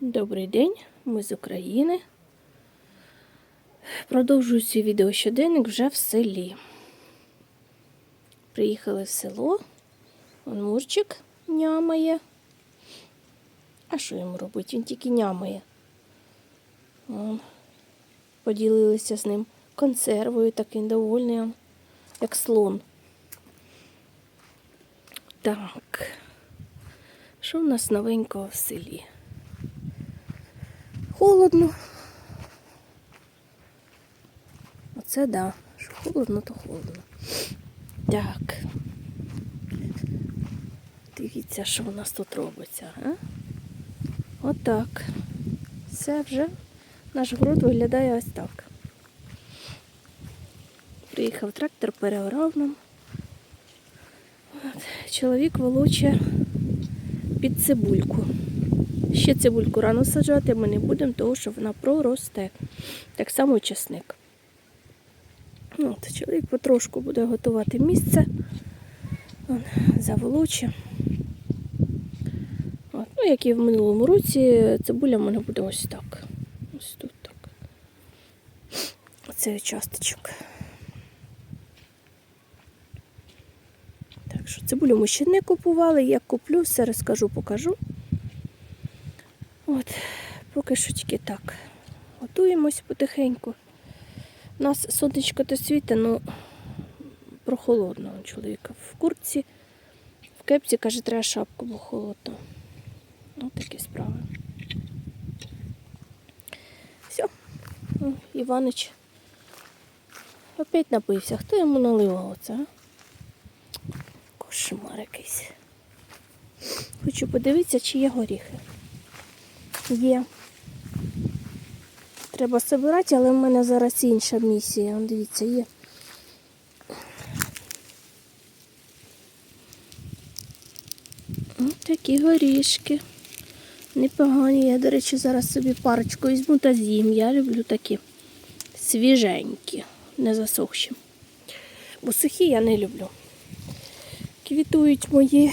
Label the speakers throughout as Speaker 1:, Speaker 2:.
Speaker 1: Добрий день, ми з України. Продовжую свій відеощоденник вже в селі. Приїхали в село. Он Мурчик нямає. А що йому робити? Він тільки нямає. Вон. Поділилися з ним консервою, такий довольний, он, як слон. Так. Що в нас новенького в селі? Холодно. Оце да. Що холодно, то холодно. Так. Дивіться, що у нас тут робиться, а? Отак. Все вже. Наш город виглядає ось так. Приїхав трактор, переорав нам. От. Чоловік волоче під цибульку. Ще цибульку рано саджати ми не будемо, тому що вона проросте. Так само чесник. От, чоловік потрошку буде готувати місце. Заволоче. От, ну, як і в минулому році, цибуля в мене буде ось так. Ось тут так. Оцей участочок. Так що цибулю ми ще не купували. Як куплю, все розкажу, покажу. От, поки що тільки так. Готуємось потихеньку. У нас сонечко то світе, ну прохолодно у чоловіка. В куртці, в кепці, каже, треба шапку, бо холодно. Ось такі справи. Все. Іванич опять напився. Хто йому налив оце? Кошмар якийсь. Хочу подивитися, чи є горіхи. Є. Треба збирати, але в мене зараз інша місія. Дивіться, є. Ось такі горішки. Непогані. Я, до речі, зараз собі парочку візьму та з'їм. Я люблю такі свіженькі, не засохші. Бо сухі я не люблю. Квітують мої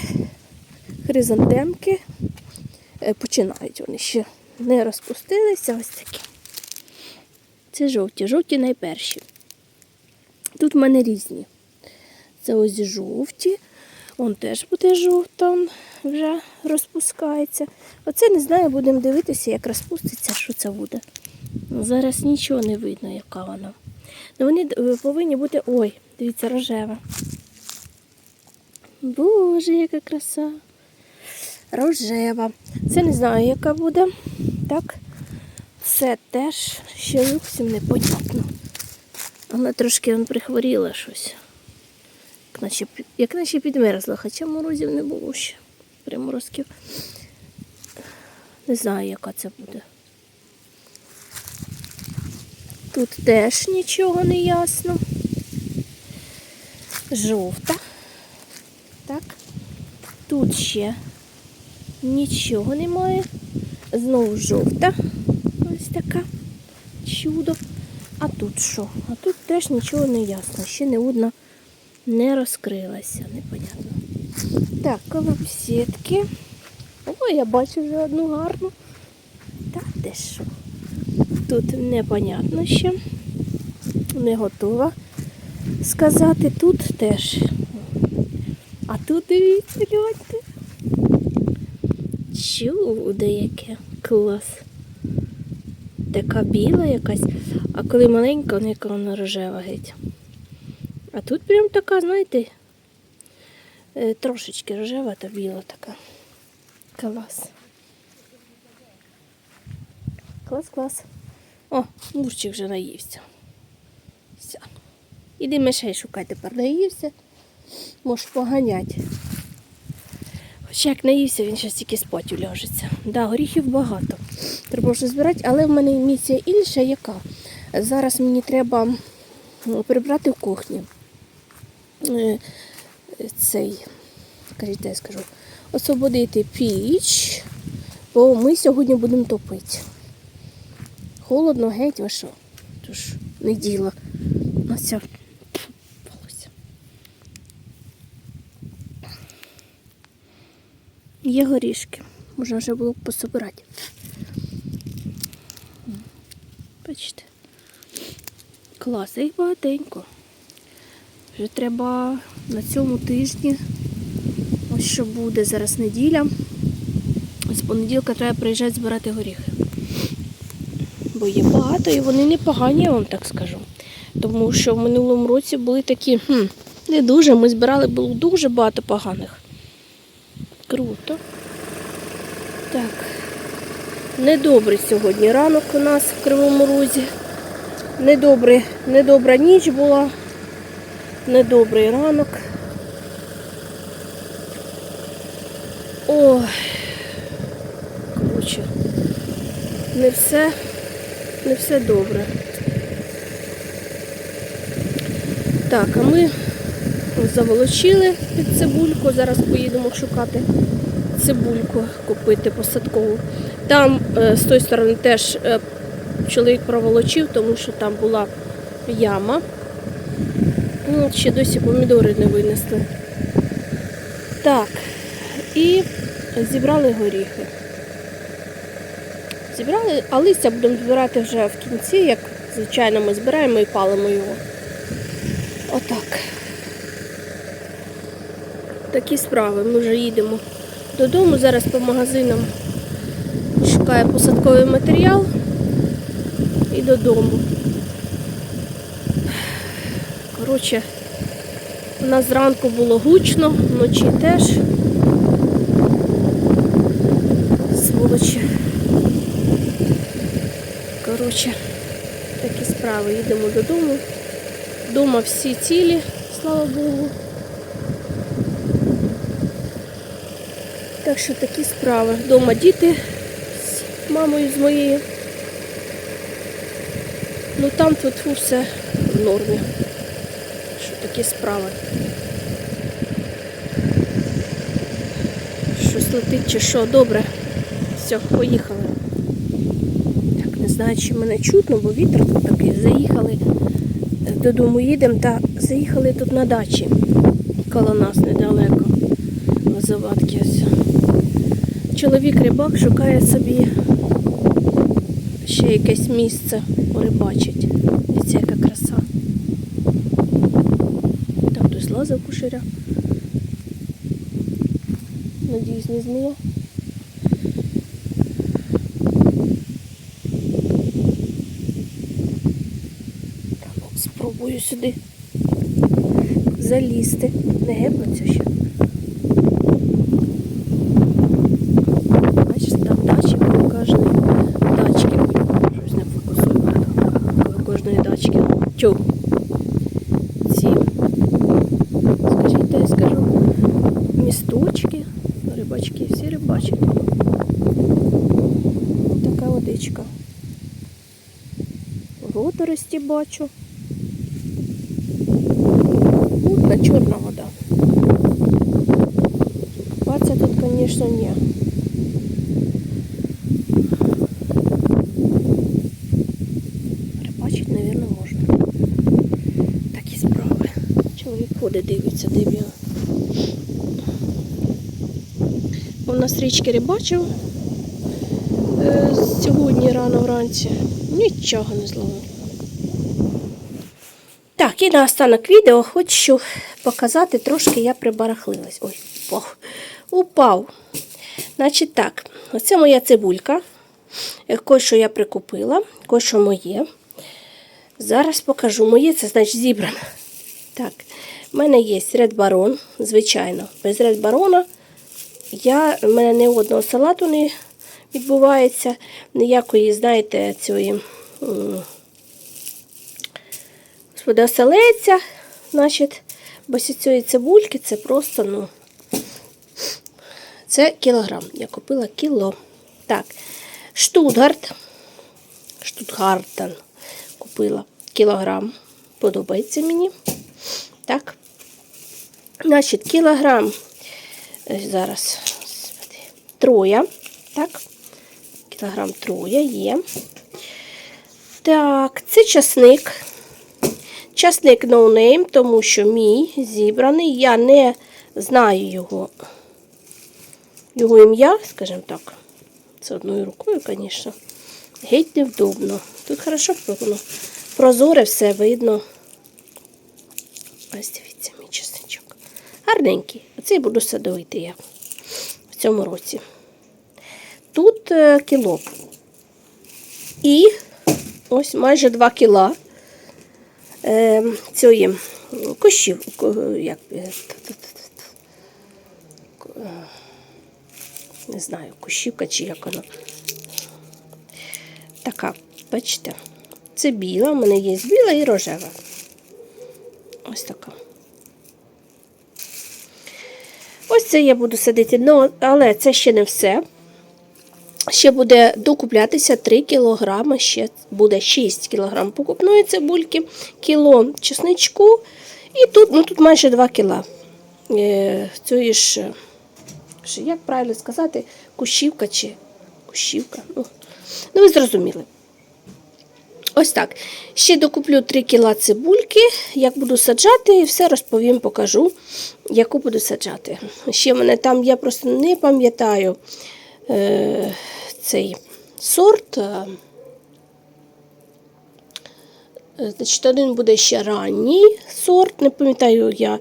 Speaker 1: хризантемки. Е, Починають вони ще не розпустилися. Ось такі. Це жовті, жовті найперші. Тут в мене різні. Це ось жовті. Он теж буде жовта, вже розпускається. Оце не знаю, будемо дивитися, як розпуститься, що це буде. Зараз нічого не видно, яка вона. Ну вони е, повинні бути. Ой, дивіться, рожева. Боже, яка краса. Рожева. Це не знаю, яка буде. Так. Це теж ще зовсім непонятно. Вона трошки он прихворіла щось. Як наче, як наче підмерзла, хоча морозів не було ще. Приморозків. Не знаю, яка це буде. Тут теж нічого не ясно. Жовта. Так. Тут ще нічого немає. Знову жовта. Ось така чудо. А тут що? А тут теж нічого не ясно. Ще не одна не розкрилася, непонятно. Так, колопсітки. О, я бачу вже одну гарну. Так, де що? Тут непонятно ще. Не готова сказати. Тут теж. А тут дивіться, гляньте. Чудо яке. Клас. Така біла якась, а коли маленька, вона яка вона рожева геть. А тут прям така, знаєте, е, трошечки рожева та біла така. Клас. Клас, клас. О, мурчик вже наївся. Все. Іди мишей шукай тепер наївся. Можеш поганять. Хоча як наївся, він зараз тільки спать уляжеться. Да, горіхів багато. Треба вже збирати, але в мене місія інша яка. Зараз мені треба ну, прибрати в кухні. Е, Цей, кажіть, я скажу, освободити піч, бо ми сьогодні будемо топити. Холодно, геть, ви? Тож не діло. Є горішки. Можна вже було б пособирати. бачите? Клас, їх багатенько. Вже треба на цьому тижні. Ось що буде зараз неділя. З понеділка треба приїжджати збирати горіхи. Бо є багато і вони непогані, я вам так скажу. Тому що в минулому році були такі, хм, не дуже. Ми збирали було дуже багато поганих. Круто. Так. Недобрий сьогодні ранок у нас в Кривому Розі. Недобрий, недобра ніч була. Недобрий ранок. Ой. Коротше, не все, не все добре. Так, а ми заволочили під цибульку. Зараз поїдемо шукати цибульку, купити посадкову. Там е, з тої сторони теж е, чоловік проволочив, тому що там була яма. Ну, ще досі помідори не винесли. Так, і зібрали горіхи. Зібрали, а листя будемо збирати вже в кінці, як звичайно ми збираємо і палимо його. Отак. Такі справи. Ми вже їдемо додому. Зараз по магазинам шукаю посадковий матеріал і додому. Коротше, у нас зранку було гучно, вночі теж. Сволочі. Коротше, такі справи. Їдемо додому. Дома всі цілі, слава Богу. Так що такі справи. Дома діти з мамою з моєю. Ну там тут все в нормі. Що такі справи. Щось летить чи що, добре. Все, поїхали. Так, не знаю, чи мене чутно, бо вітер тут такий. Заїхали додому їдемо та заїхали тут на дачі. Коло нас недалеко. Лозоватки ось. Чоловік рибак шукає собі ще якесь місце рибачить. Дивіться, яка краса. Там хтось лазив кушаря. Надіюсь, не змія. Спробую сюди залізти. Не гепнуться ще. Бачиш, там дачі коло кожної дачки. Щось не фокусує. Коло кожної дачки. Ці. Скажіть, та я скажу. Місточки, рибачки, всі рибачать. Така водичка. Водорості бачу. Мутна чорна вода. Купатися тут, звісно, ні. Рибачить, мабуть, можна. Такі справи. Чоловік ходить, дивиться, де. У нас річки рибачив е, сьогодні рано вранці. Нічого не зловив. Так, і на останок відео хочу показати, трошки я прибарахлилась. Ой, упав. Упав. Значить так, оце моя цибулька. Е, Кое-що я прикупила, кое-що моє. Зараз покажу. Моє це значить зібрано. Так, в мене є Baron, звичайно. Без Baron я, в мене ні одного салату не відбувається, ніякої, знаєте, цієї. оселеця, значить, бо цієї цибульки це просто, ну, це кілограм. Я купила кіло. Так, Штутгарт, Штутгартен купила кілограм. Подобається мені. Так. Значить, кілограм. е, Зараз троя. Так. Кілограм троя є. Так, це часник. Часник no name, тому що мій зібраний. Я не знаю його, його ім'я, скажімо так. Це одною рукою, звісно. Геть невдобно. Тут хорошо прозоре, все видно. Ось дивіться, мій чесничок. Гарненький. Оцей буду садовити я в цьому році. Тут е, кіло. І ось майже 2 кіла е, цієї кущів. Як, е, не знаю, кущівка чи як воно. Така, бачите, це біла, у мене є біла і рожева. Ось така. Ось це я буду садити, але це ще не все. Ще буде докуплятися 3 кг, ще буде 6 кг покупної цибульки, кіло чесничку. І тут, ну, тут майже 2 кг. Е, цієї ж, як правильно сказати, кущівка чи кущівка. Ну, ну ви зрозуміли. Ось так. Ще докуплю 3 кіла цибульки, як буду саджати, і все розповім, покажу, яку буду саджати. Ще мене там, я просто не пам'ятаю е, цей сорт. Е, Значить, один буде ще ранній сорт, не пам'ятаю я.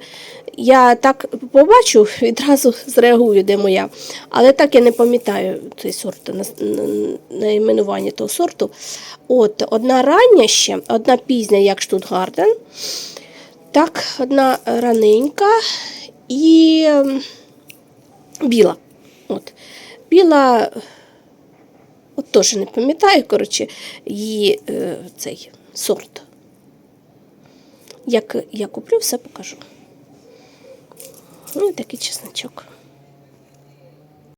Speaker 1: Я так побачу, відразу зреагую, де моя. Але так я не пам'ятаю цей сорт, на- на- найменування того сорту. От, одна рання ще, одна пізня, як Штутгарден. Так, одна раненька і ем, біла. От. Біла, от теж не пам'ятаю, коротше, її е, цей сорт. Як я куплю, все покажу. Ну, і такий чесночок.